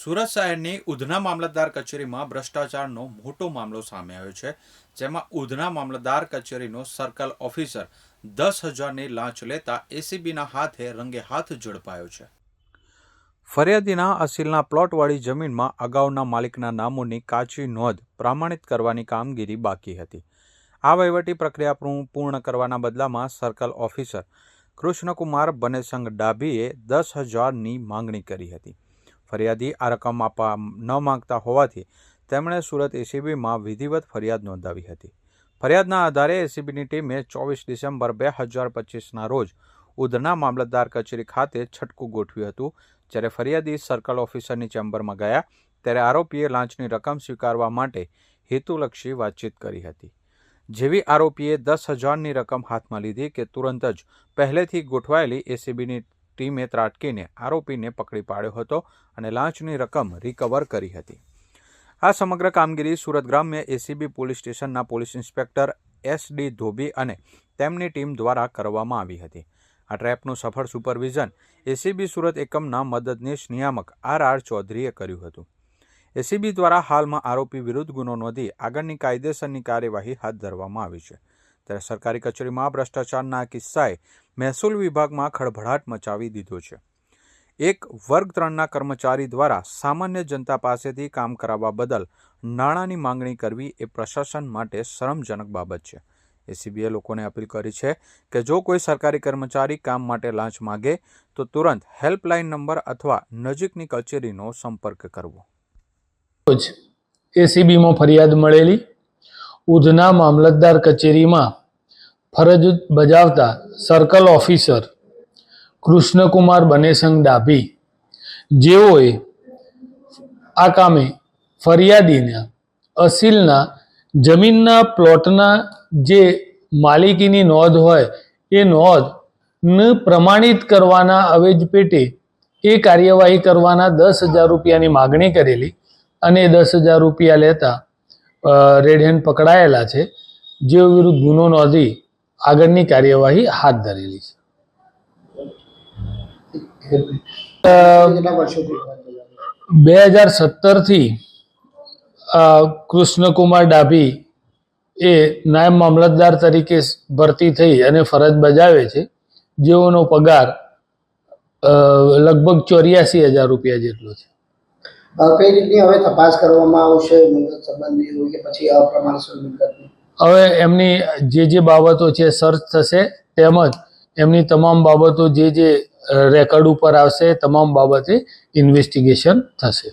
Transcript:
સુરત શહેરની ઉધના મામલતદાર કચેરીમાં ભ્રષ્ટાચારનો મોટો મામલો સામે આવ્યો છે, જેમાં ઉધના મામલતદાર કચેરીનો સર્કલ ઓફિસર દસ હજારની લાંચ લેતા એસીબીના હાથે રંગે હાથ ઝડપાયો છે. ફરિયાદીના અસીલના પ્લોટવાળી જમીનમાં અગાઉના માલિકના નામોની કાચી નોંધ પ્રમાણિત કરવાની કામગીરી બાકી હતી. આ વહીવટી પ્રક્રિયા પૂર્ણ કરવાના બદલામાં સર્કલ ઓફિસર કૃષ્ણકુમાર બનેસંગ ડાભીએ દસ હજારની માંગણી કરી હતી. ફરિયાદી આ રકમ આપવા ન માંગતા હોવાથી તેમણે સુરત એસીબીમાં વિધિવત ફરિયાદ નોંધાવી હતી. ફરિયાદના આધારે એસીબીની ટીમે ચોવીસ ડિસેમ્બર બે હજાર પચીસના રોજ ઉધના મામલતદાર કચેરી ખાતે છટકું ગોઠવ્યું હતું, જ્યારે ફરિયાદી સર્કલ ઓફિસરની ચેમ્બરમાં ગયા, ત્યારે આરોપીએ લાંચની રકમ સ્વીકારવા માટે હેતુલક્ષી વાતચીત કરી હતી. જેવી આરોપીએ દસ હજારની રકમ હાથમાં લીધી કે તુરંત જ પહેલેથી ગોઠવાયેલી એસીબીની ટીમે ત્રાટકીને આરોપીને પકડી પાડ્યો હતો અને લાંચની રકમ રિકવર કરી હતી. આ સમગ્ર કામગીરી સુરત ગ્રામ્ય એસીબી પોલીસ સ્ટેશનના police inspector S D Dhobi અને તેમની ટીમ દ્વારા કરવામાં આવી હતી. આ ટ્રેપનું સફળ સુપરવિઝન એસીબી સુરત એકમના મદદનીશ નિયામક આર આર ચૌધરીએ કર્યું હતું. એસીબી દ્વારા હાલમાં આરોપી વિરુદ્ધ ગુનો નોંધી આગળની કાયદેસરની કાર્યવાહી હાથ ધરવામાં આવી છે. ત્યારે સરકારી કચેરીમાં ભ્રષ્ટાચારના કિસ્સાએ મહેસૂલ વિભાગમાં ખળભળાટ મચાવી દીધો છે. એક વર્ગ ત્રણના કર્મચારી દ્વારા સામાન્ય જનતા પાસેથી કામ કરાવવા બદલ નાણાંની માંગણી કરવી એ પ્રશાસન માટે શરમજનક બાબત છે. એસીબીએ લોકોને અપીલ કરી છે કે જો કોઈ સરકારી કર્મચારી કામ માટે લાંચ માગે, તો તુરંત હેલ્પલાઇન નંબર અથવા નજીકની કચેરીનો સંપર્ક કરવો. એસીબીમાં ફરિયાદ મળેલી. ઉધના મામલતદાર કચેરીમાં ફરજ બજાવતા સર્કલ ઓફિસર કૃષ્ણકુમાર બનેસંગ ડાભી. જેઓએ આ કામે ફરિયાદીના અસીલના જમીનના પ્લોટના જે માલિકીની નોંધ હોય એ નોંધને પ્રમાણિત કરવાના અવેજ પેટે એ કાર્યવાહી કરવાના દસ હજાર રૂપિયાની માગણી કરેલી અને દસ હજાર રૂપિયા લેતા રેડ હેન્ડ પકડાયેલા છે. જેઓ વિરુદ્ધ ગુનો નોંધી આગળની કાર્યવાહી હાથ ધરેલી છે. બે હજાર સત્તરથી કૃષ્ણકુમાર ડાભી એ નાયબ મામલતદાર તરીકે ભરતી થઈ અને ફરજ બજાવે છે. જેઓનો પગાર લગભગ ચોર્યાસી હજાર રૂપિયા જેટલો છે. કઈ રીતની હવે તપાસ કરવામાં આવશે મિલકત સંબંધી કે પછી અપ્રમાણસર મિલકતની હવે એમની જે જે બાબતો છે સર્ચ થશે તેમજ એમની તમામ બાબતો જે જે રેકર્ડ ઉપર આવશે, તમામ બાબતે ઇન્વેસ્ટિગેશન થશે.